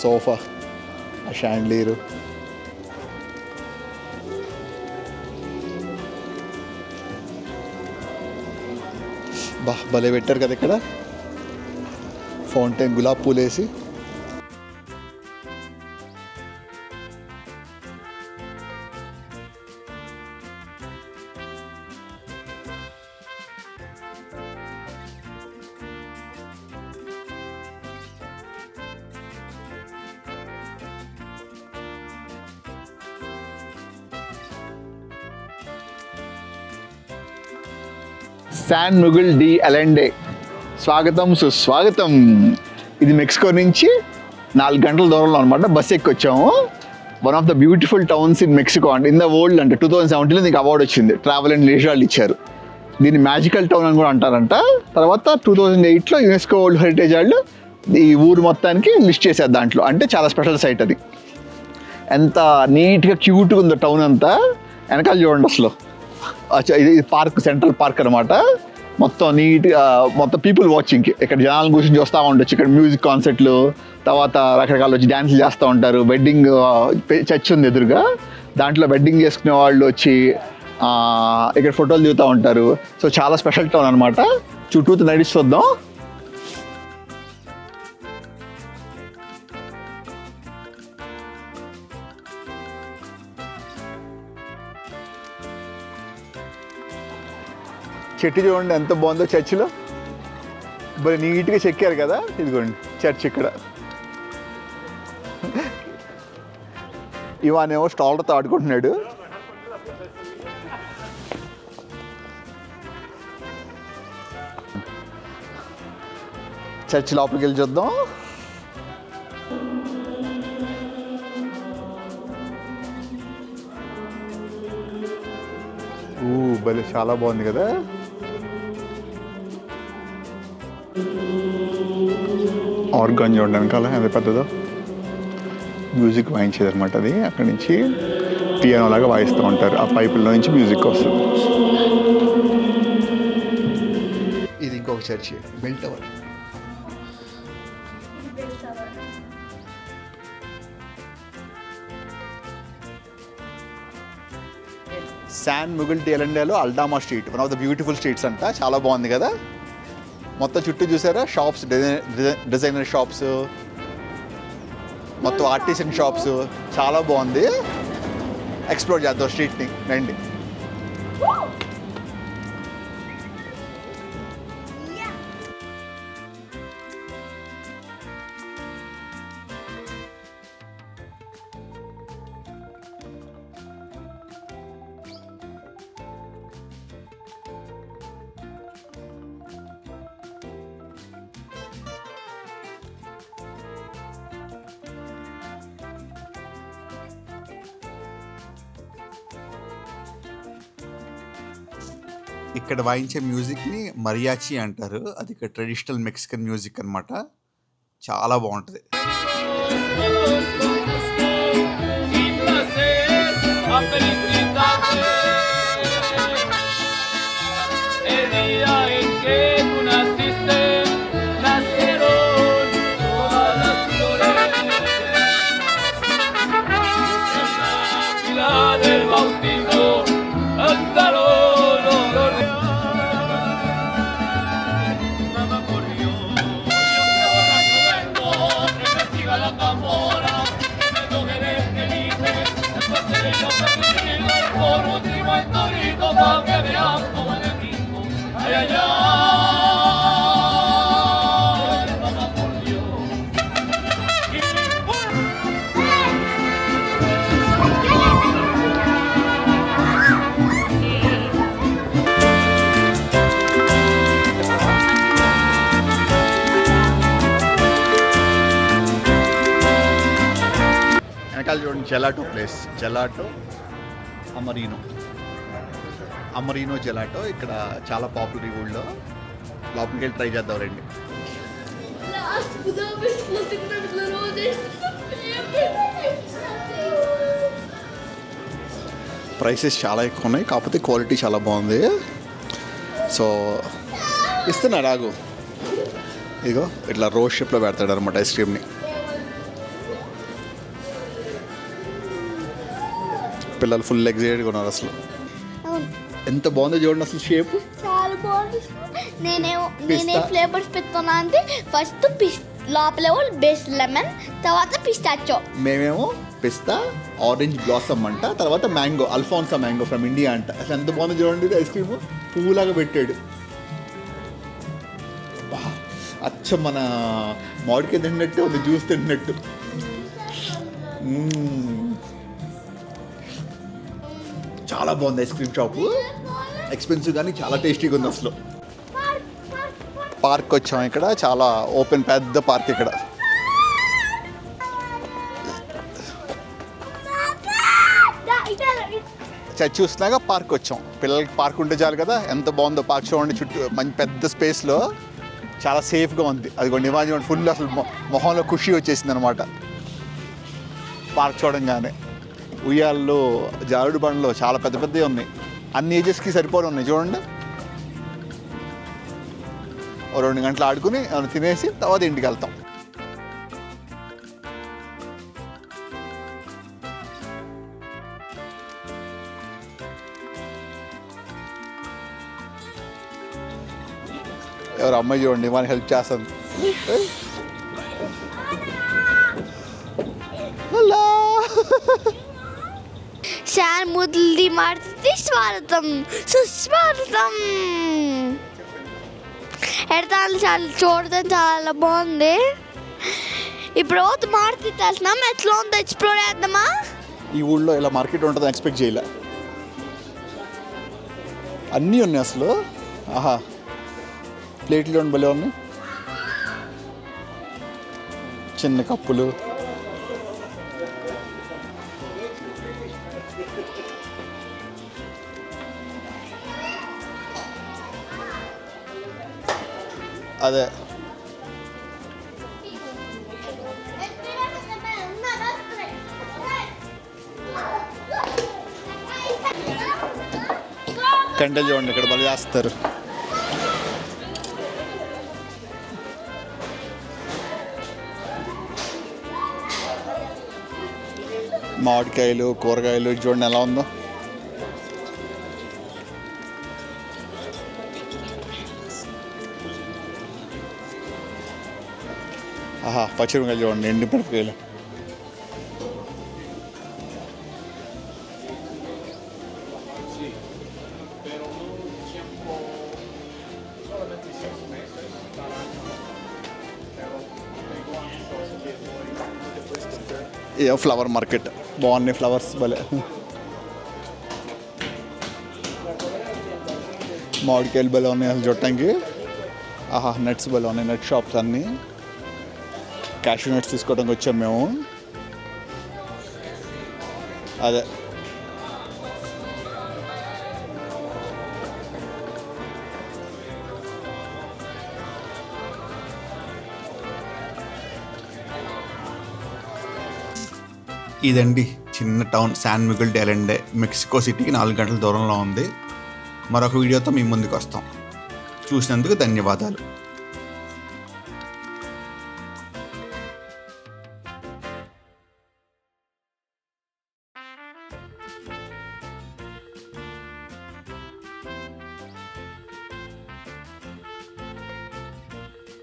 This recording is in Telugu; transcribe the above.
సోఫా షాండ్లీరు బా భలే పెట్టారు కదా ఇక్కడ ఫౌంటైన్ గులాబ్ పూలు వేసి శాన్ ముగుల్ డి అలెండే స్వాగతం సుస్వాగతం. ఇది మెక్సికో నుంచి నాలుగు గంటల దూరంలో అనమాట bus ఎక్కొచ్చాము. One of the beautiful towns in Mexico and in the world అంటే. టూ థౌసండ్ సెవెంటీన్లో దీనికి అవార్డు వచ్చింది. ట్రావెల్ అండ్ లీజర్ వాళ్ళు ఇచ్చారు. దీన్ని మ్యాజికల్ టౌన్ అని కూడా అంటారంట. తర్వాత టూ థౌజండ్ ఎయిట్లో యునెస్కో వరల్డ్ హెరిటేజ్ వాళ్ళు ఈ ఊరు మొత్తానికి లిస్ట్ చేశారు దాంట్లో. అంటే చాలా స్పెషల్ సైట్ అది. ఎంత నీట్గా క్యూట్గా ఉందో టౌన్ అంతా. వెనకాల చూడండి అసలు. ఇది పార్క్ సెంట్రల్ పార్క్ అనమాట మొత్తం నీట్గా మొత్తం పీపుల్ వాచింగ్కి ఇక్కడ జనాల కూర్చొని చూస్తూ ఉండొచ్చు. ఇక్కడ మ్యూజిక్ కాన్సర్ట్లు తర్వాత రకరకాల వచ్చి డ్యాన్స్లు చేస్తూ ఉంటారు. వెడ్డింగ్ చర్చ్ ఉంది ఎదురుగా. దాంట్లో వెడ్డింగ్ చేసుకునే వాళ్ళు వచ్చి ఇక్కడ ఫోటోలు దిగుతూ ఉంటారు. సో చాలా స్పెషల్ టౌన్ అనమాట చుట్టూతో నడిచి చూద్దాం. చెట్టు చూడండి ఎంత బాగుందో చర్చిలో. మరి నీట్గా చెక్కారు కదా. ఇదిగోండి చర్చ్ ఇక్కడ. ఇవానేమో స్టాల్తో ఆడుకుంటున్నాడు. చర్చ్ లోపలికి వెళ్ళి చూద్దాం. భలే చాలా బాగుంది కదా. ఆర్గాన్ చూడండి వెనకాల ఎంత పెద్దదో. మ్యూజిక్ వాయించేది అనమాట అది. అక్కడి నుంచి పియానో లాగా వాయిస్తూ ఉంటారు. ఆ పైపుల్లో నుంచి మ్యూజిక్ వస్తుంది. ఇది ఇంకొక church bell tower San Miguel టేలండియాలో Aldama street one of the beautiful streets అంట. చాలా బాగుంది కదా? మొత్తం చుట్టూ చూసారా? షాప్స్ డిజైనర్ షాప్స్ మొత్తం ఆర్టిసన్ షాప్స్ చాలా బాగుంది. ఎక్స్ప్లోర్ చేద్దాం స్ట్రీట్ని రండి. ఇక్కడ వాయించే మ్యూజిక్ని మరియాచి అంటారు. అది ఇక్కడ ట్రెడిషనల్ మెక్సికన్ మ్యూజిక్ అన్నమాట. చాలా బాగుంటుంది. Gelato place gelato Amorino Amorino gelato ఇక్కడ చాలా పాపులర్ ఈ ఊళ్ళో. లోపలికి వెళ్ళి ట్రై చేద్దాం రండి. ప్రైసెస్ చాలా ఎక్కువ ఉన్నాయి కాకపోతే క్వాలిటీ చాలా బాగుంది. సో ఇస్తున్నాడు ఆగు ఇదిగో ఇట్లా రోజ్ షేప్లో పెడతాడు అనమాట ఐస్ క్రీమ్ని పిల్లలు ఫుల్ ఎగ్జైటెడ్గా ఉన్నారు అసలు. ఎంత బాగుందో చూడండి అసలు షేప్ చాలా బాగుంది. నేనేమో నేనే. ఫ్లేవర్స్ పెడుతున్నా అంటే ఫస్ట్ పిస్ లోపలేమో బేస్ లెమన్ తర్వాత పిస్తాచో మేమేమో పిస్తా ఆరెంజ్ బ్లాసమ్ అంట తర్వాత mango Alphonso mango from India అంట. అసలు ఎంత బాగుందో చూడండి ఐస్ క్రీమ్ పువ్వులాగా పెట్టాడు. అచ్చం మన మామిడికాయ తిన్నట్టు ఉంది జ్యూస్ తిన్నట్టు. చాలా బాగుంది ఐస్ క్రీమ్ షాపు. ఎక్స్పెన్సివ్ కానీ చాలా టేస్టీగా ఉంది అసలు. పార్క్ వచ్చాం ఇక్కడ. చాలా ఓపెన్ పెద్ద పార్క్ ఇక్కడ. చర్చ్ చూసినాక పార్క్ వచ్చాం. పిల్లలకి పార్క్ ఉంటే చాలు కదా. ఎంత బాగుందో పార్క్ చూడండి. చుట్టూ మంచి పెద్ద స్పేస్లో చాలా సేఫ్గా ఉంది. అది కూడా నివాజం ఫుల్ అసలు మొహంలో ఖుషి వచ్చేసింది అనమాట పార్క్ చూడంగానే. ఉయ్యాల్లో జారుడు బండ్లు చాలా పెద్ద పెద్దవి ఉన్నాయి. అన్ని ఏజెస్కి సరిపోయి ఉన్నాయి. చూడండి. ఓ రెండు గంటలు ఆడుకుని తినేసి తర్వాత ఇంటికి వెళ్తాం. ఎవరు అమ్మాయి చూడండి మనకి హెల్ప్ చేస్తుంది? హలో. శాన్ ముద్ది మారుతుంది స్వాగతం. సుస్వాగతం. ఎడతాను చాలా చూడటం చాలా బాగుంది. ఇప్పుడు మారుతి తెలిసినాం ఎట్లా ఉందో ఎక్స్ప్లోర్ చేద్దామా? ఈ ఊళ్ళో ఇలా మార్కెట్ ఉంటుందని ఎక్స్పెక్ట్ చేయలే. అన్నీ ఉన్నాయి అసలు. ఆహా. ప్లేట్లు భలే ఉన్నాయి. చిన్న కప్పులు. అదే కంటలు చూడండి ఇక్కడ బలి చేస్తారు మామిడికాయలు కూరగాయలు చూడండి ఎలా ఉందో ఆహా పచ్చిమిరకాయలు చూడండి ఎండి మిరపకాయలు ఏ ఫ్లవర్ మార్కెట్ బాగున్నాయి ఫ్లవర్స్ భలే మామిడికాయలు భలే ఉన్నాయి అసలు చూడటానికి ఆహా నట్స్ భలే ఉన్నాయి నట్ షాప్స్ అన్నీ క్యాషూ నట్స్ తీసుకోవడానికి వచ్చాం మేము. అదే. ఇదండి చిన్న town San Miguel de Allende Mexico సిటీకి నాలుగు గంటల దూరంలో ఉంది. మరొక వీడియోతో మీ ముందుకు వస్తాం. చూసినందుకు ధన్యవాదాలు.